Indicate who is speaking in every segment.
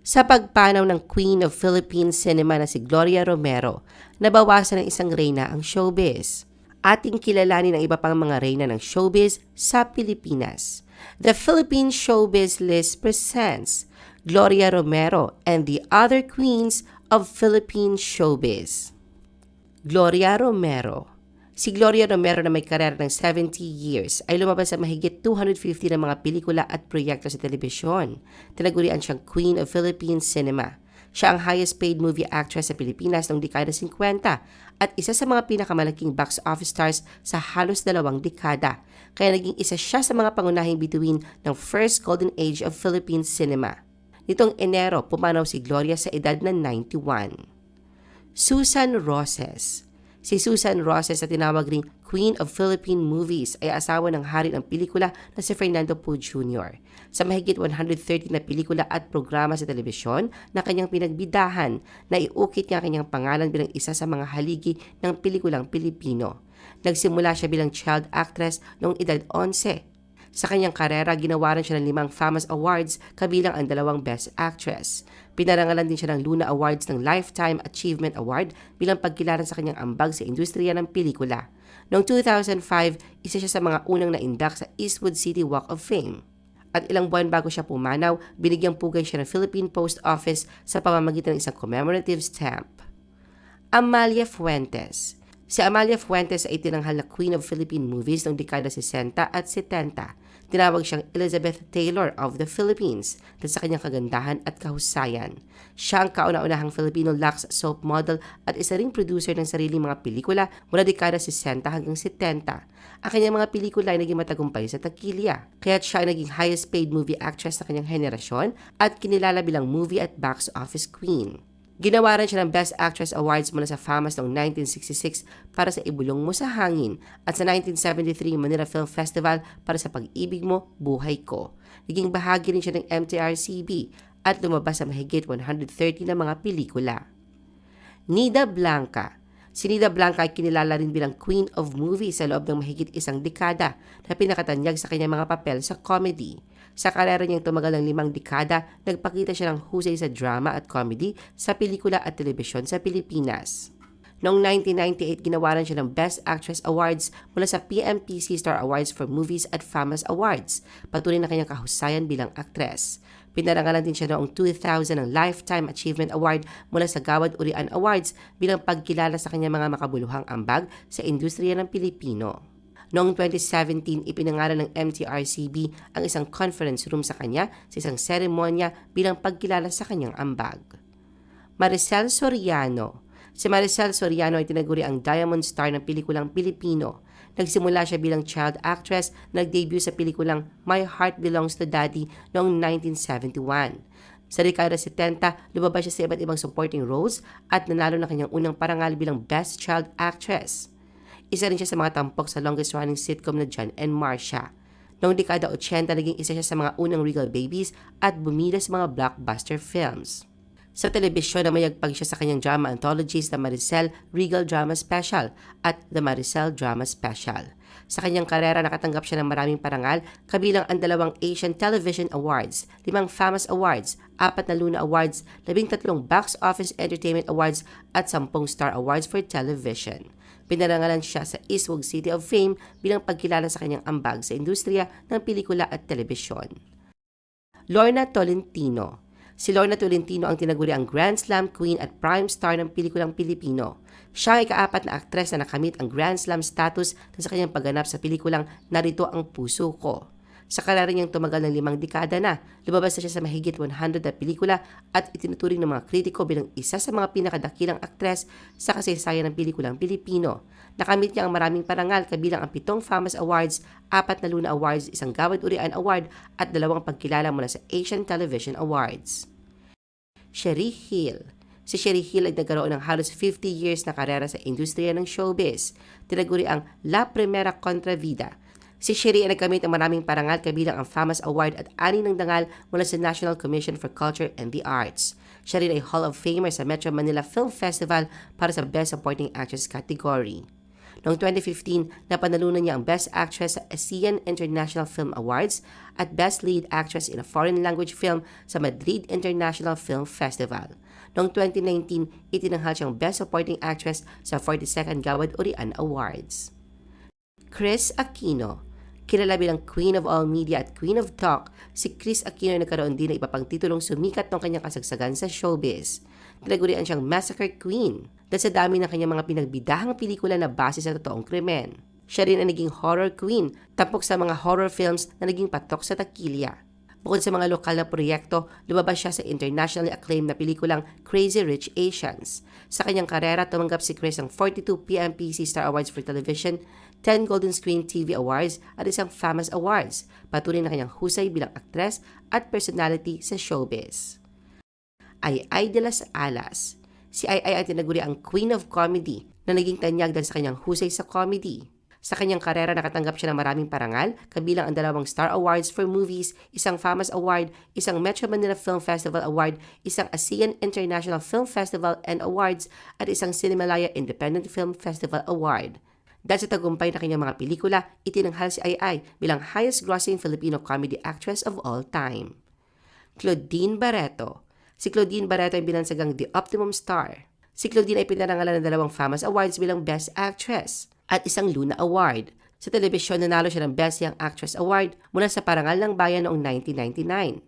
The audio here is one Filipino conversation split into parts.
Speaker 1: Sa pagpanaw ng Queen of Philippine Cinema na si Gloria Romero, nabawasan ng isang reyna ang showbiz. Ating kilalanin ang iba pang mga reyna ng showbiz sa Pilipinas. The Philippine Showbiz List presents Gloria Romero and the other queens of Philippine showbiz. Gloria Romero Si Gloria Romero na may karera ng 70 years ay lumabas sa mahigit 250 na mga pelikula at proyekto sa telebisyon. Tinagurian siyang Queen of Philippine Cinema. Siya ang highest paid movie actress sa Pilipinas noong dekada 50 at isa sa mga pinakamalaking box office stars sa halos dalawang dekada. Kaya naging isa siya sa mga pangunahing bituin ng first golden age of Philippine cinema. Nitong Enero, pumanaw si Gloria sa edad na 91. Susan Roses Si Susan Roses na tinawag ring Queen of Philippine Movies ay asawa ng hari ng pelikula na si Fernando Poe Jr. Sa mahigit 130 na pelikula at programa sa telebisyon na kanyang pinagbidahan, na iukit niya kanyang pangalan bilang isa sa mga haligi ng pelikulang Pilipino. Nagsimula siya bilang child actress noong edad 11 sa kanyang karera, ginawaran siya ng limang famous awards kabilang ang dalawang Best Actress. Pinarangalan din siya ng Luna Awards ng Lifetime Achievement Award bilang pagkilala sa kanyang ambag sa industriya ng pelikula. Noong 2005, isa siya sa mga unang naindak sa Eastwood City Walk of Fame. At ilang buwan bago siya pumanaw, binigyang pugay siya ng Philippine Post Office sa pamamagitan ng isang commemorative stamp. Amalia Fuentes Si Amalia Fuentes ay tinanghal na Queen of Philippine Movies noong dekada 60 at 70. Tinawag siyang Elizabeth Taylor of the Philippines dahil sa kanyang kagandahan at kahusayan. Siya ang kauna-unahang Filipino Lux soap model at isa ring producer ng sariling mga pelikula mula dekada 60 hanggang 70. Ang kanyang mga pelikula ay naging matagumpay sa takilya. Kaya siya ay naging highest paid movie actress sa kanyang henerasyon at kinilala bilang movie at box office queen. Ginawaran siya ng Best Actress Awards mula sa FAMAS noong 1966 para sa Ibulong Mo sa Hangin at sa 1973 Manila Film Festival para sa Pag-ibig Mo, Buhay Ko. Naging bahagi rin siya ng MTRCB at lumabas sa mahigit 130 na mga pelikula. Nida Blanca Si Nida Blanca ay kinilala rin bilang Queen of Movies sa loob ng mahigit isang dekada na pinakatanyag sa kanyang mga papel sa comedy. Sa karera niyang tumagal ng limang dekada, nagpakita siya ng husay sa drama at comedy sa pelikula at telebisyon sa Pilipinas. Noong 1998, ginawaran siya ng Best Actress Awards mula sa PMPC Star Awards for Movies at Famous Awards, patuloy na kanyang kahusayan bilang aktres. Pinarangalan din siya noong 2000 ng Lifetime Achievement Award mula sa Gawad Urian Awards bilang pagkilala sa kanyang mga makabuluhang ambag sa industriya ng Pilipino. Noong 2017, ipinangalan ng MTRCB ang isang conference room sa kanya sa isang seremonya bilang pagkilala sa kanyang ambag. Maricel Soriano Si Maricel Soriano ay tinaguri ang Diamond Star ng pelikulang Pilipino Nagsimula siya bilang child actress, nag-debut sa pelikulang My Heart Belongs to Daddy noong 1971. Sa dekada 70, lumabas siya sa iba't ibang supporting roles at nanalo na kanyang unang parangal bilang Best Child Actress. Isa rin siya sa mga tampok sa longest running sitcom na John and Marcia. Noong dekada 80, naging isa siya sa mga unang regal babies at bumida sa mga blockbuster films. Sa telebisyon na mayagpag siya sa kanyang drama anthologies The Maricel Regal Drama Special at The Maricel Drama Special. Sa kanyang karera, nakatanggap siya ng maraming parangal, kabilang ang dalawang Asian Television Awards, limang Famous Awards, apat na Luna Awards, labing tatlong Box Office Entertainment Awards at sampung Star Awards for Television. Pinarangalan siya sa Eastwood City of Fame bilang pagkilala sa kanyang ambag sa industriya ng pelikula at telebisyon. Lorna Tolentino Si Lorna Tolentino ang tinaguri ang Grand Slam Queen at Prime Star ng pelikulang Pilipino. Siya ay kaapat na aktres na nakamit ang Grand Slam status sa kanyang pagganap sa pelikulang Narito ang Puso Ko. Sa karera niyang tumagal ng limang dekada na, lumabas na siya sa mahigit 100 na pelikula at itinuturing ng mga kritiko bilang isa sa mga pinakadakilang aktres sa kasaysayan ng pelikulang Pilipino. Nakamit niya ang maraming parangal kabilang ang pitong Famous Awards, apat na Luna Awards, isang Gawad Urian Award at dalawang pagkilala mula sa Asian Television Awards. Sherry Hill. Si Sherry Hill ay nagkaroon ng halos 50 years na karera sa industriya ng showbiz. Tinaguri ang La Primera Contra Vida. Si Sherry ay nagkamit ng maraming parangal kabilang ang Famous Award at ani ng dangal mula sa National Commission for Culture and the Arts. Siya rin ay Hall of Famer sa Metro Manila Film Festival para sa Best Supporting Actress category. Noong 2015, napanalunan niya ang Best Actress sa ASEAN International Film Awards at Best Lead Actress in a Foreign Language Film sa Madrid International Film Festival. Noong 2019, itinanghal siyang Best Supporting Actress sa 42nd Gawad Urian Awards. Chris Aquino Kilala bilang Queen of All Media at Queen of Talk, si Chris Aquino ay nagkaroon din ng iba pang titulong sumikat ng kanyang kasagsagan sa showbiz. Tinagurian siyang Massacre Queen dahil sa dami ng kanyang mga pinagbidahang pelikula na base sa totoong krimen. Siya rin ang naging horror queen, tampok sa mga horror films na naging patok sa takilya. Bukod sa mga lokal na proyekto, lumabas siya sa internationally acclaimed na pelikulang Crazy Rich Asians. Sa kanyang karera, tumanggap si Chris ng 42 PMPC Star Awards for Television, 10 Golden Screen TV Awards at isang Famous Awards, patuloy na kanyang husay bilang aktres at personality sa showbiz. Ay Ay de las Alas Si Ay Ay ay tinaguri ang Queen of Comedy na naging tanyag dahil sa kanyang husay sa comedy. Sa kanyang karera, nakatanggap siya ng maraming parangal, kabilang ang dalawang Star Awards for Movies, isang Famous Award, isang Metro Manila Film Festival Award, isang ASEAN International Film Festival and Awards, at isang Cinemalaya Independent Film Festival Award. Dahil sa tagumpay na kanyang mga pelikula, itinanghal si Ai Ai bilang highest-grossing Filipino comedy actress of all time. Claudine Barreto Si Claudine Barreto ay binansagang The Optimum Star. Si Claudine ay pinarangalan ng dalawang famous awards bilang Best Actress at isang Luna Award. Sa telebisyon, nanalo siya ng Best Young Actress Award mula sa Parangal ng Bayan noong 1999.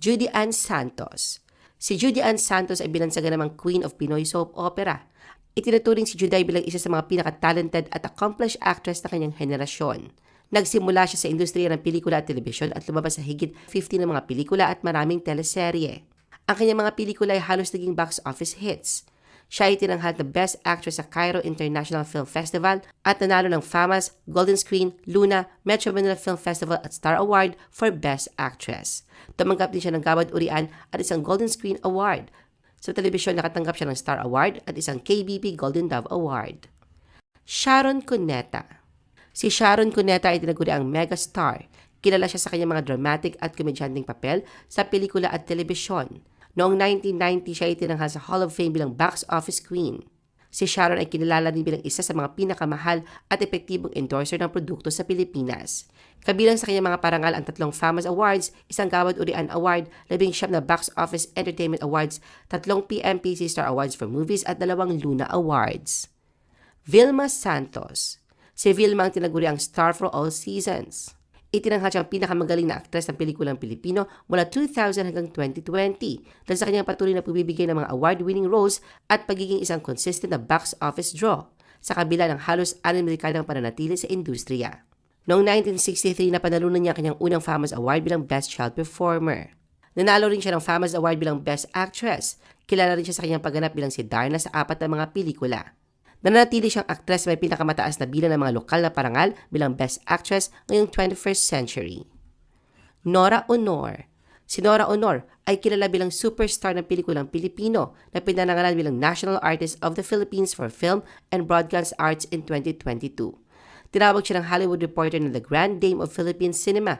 Speaker 1: Judy Ann Santos Si Judy Ann Santos ay binansagan namang Queen of Pinoy Soap Opera Itinuturing si Juday bilang isa sa mga pinaka-talented at accomplished actress na kanyang henerasyon. Nagsimula siya sa industriya ng pelikula at telebisyon at lumabas sa higit 50 ng mga pelikula at maraming teleserye. Ang kanyang mga pelikula ay halos naging box office hits. Siya ay tinanghal na Best Actress sa Cairo International Film Festival at nanalo ng FAMAS, Golden Screen, Luna, Metro Manila Film Festival at Star Award for Best Actress. Tumanggap din siya ng Gawad Urian at isang Golden Screen Award sa telebisyon nakatanggap siya ng Star Award at isang KBP Golden Dove Award. Sharon Cuneta Si Sharon Cuneta ay tinaguri ang megastar. Kilala siya sa kanyang mga dramatic at komedyanteng papel sa pelikula at telebisyon. Noong 1990 siya itinanghal sa Hall of Fame bilang box office queen. Si Sharon ay kinilala din bilang isa sa mga pinakamahal at epektibong endorser ng produkto sa Pilipinas. Kabilang sa kanyang mga parangal ang tatlong Famous Awards, isang Gawad Urian Award, labing siyam na Box Office Entertainment Awards, tatlong PMPC Star Awards for Movies at dalawang Luna Awards. Vilma Santos Si Vilma ang tinaguri ang star for all seasons. Itinanghal siyang pinakamagaling na aktres ng pelikulang Pilipino mula 2000 hanggang 2020 dahil sa kanyang patuloy na pagbibigay ng mga award-winning roles at pagiging isang consistent na box office draw sa kabila ng halos anim dekadang pananatili sa industriya. Noong 1963, napanalunan niya kanyang unang Famous Award bilang Best Child Performer. Nanalo rin siya ng Famous Award bilang Best Actress. Kilala rin siya sa kanyang pagganap bilang si Darna sa apat na mga pelikula. Nanatili siyang aktres may pinakamataas na bilang ng mga lokal na parangal bilang Best Actress ngayong 21st century. Nora Honor Si Nora Honor ay kilala bilang superstar ng pelikulang Pilipino na pinanangalan bilang National Artist of the Philippines for Film and Broadcast Arts in 2022. Tinawag siya ng Hollywood Reporter na the Grand Dame of Philippine Cinema.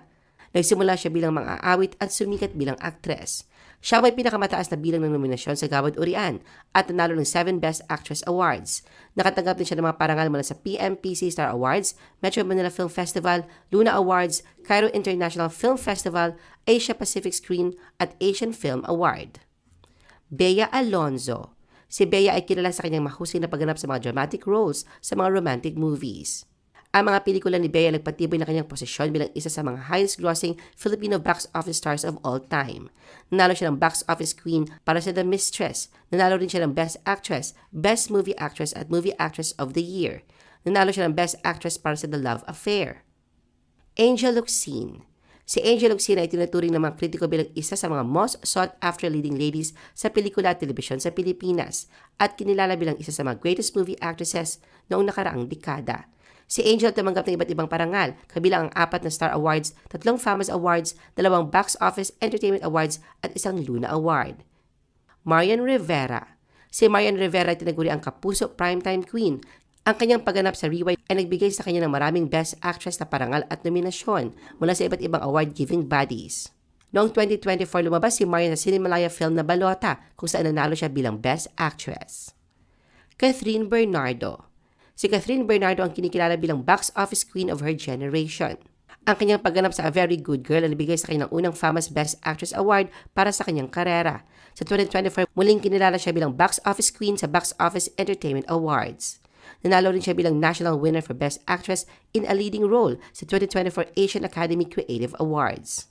Speaker 1: Nagsimula siya bilang mga awit at sumikat bilang aktres. Siya may pinakamataas na bilang ng nominasyon sa Gawad Urian at nanalo ng 7 Best Actress Awards. Nakatanggap din siya ng mga parangal mula sa PMPC Star Awards, Metro Manila Film Festival, Luna Awards, Cairo International Film Festival, Asia Pacific Screen at Asian Film Award. Bea Alonzo Si Bea ay kilala sa kanyang mahusay na pagganap sa mga dramatic roles sa mga romantic movies. Ang mga pelikula ni Bea nagpatibay na kanyang posisyon bilang isa sa mga highest-grossing Filipino box office stars of all time. Nanalo siya ng box office queen para sa The Mistress. Nanalo rin siya ng Best Actress, Best Movie Actress at Movie Actress of the Year. Nanalo siya ng Best Actress para sa The Love Affair. Angel Luxine Si Angel Luxine ay tinuturing ng mga kritiko bilang isa sa mga most sought-after leading ladies sa pelikula at telebisyon sa Pilipinas at kinilala bilang isa sa mga greatest movie actresses noong nakaraang dekada. Si Angel tumanggap ng iba't ibang parangal, kabilang ang apat na Star Awards, tatlong Famous Awards, dalawang Box Office Entertainment Awards at isang Luna Award. Marian Rivera Si Marian Rivera ay tinaguri ang kapuso primetime queen. Ang kanyang pagganap sa Rewind ay nagbigay sa kanya ng maraming Best Actress na parangal at nominasyon mula sa iba't ibang award-giving bodies. Noong 2024, lumabas si Marian sa Cinemalaya film na Balota kung saan nanalo siya bilang Best Actress. Catherine Bernardo Si Catherine Bernardo ang kinikilala bilang box office queen of her generation. Ang kanyang pagganap sa A Very Good Girl ang nabigay sa kanyang unang famous Best Actress Award para sa kanyang karera. Sa 2024, muling kinilala siya bilang box office queen sa Box Office Entertainment Awards. Nanalo rin siya bilang national winner for Best Actress in a Leading Role sa 2024 Asian Academy Creative Awards.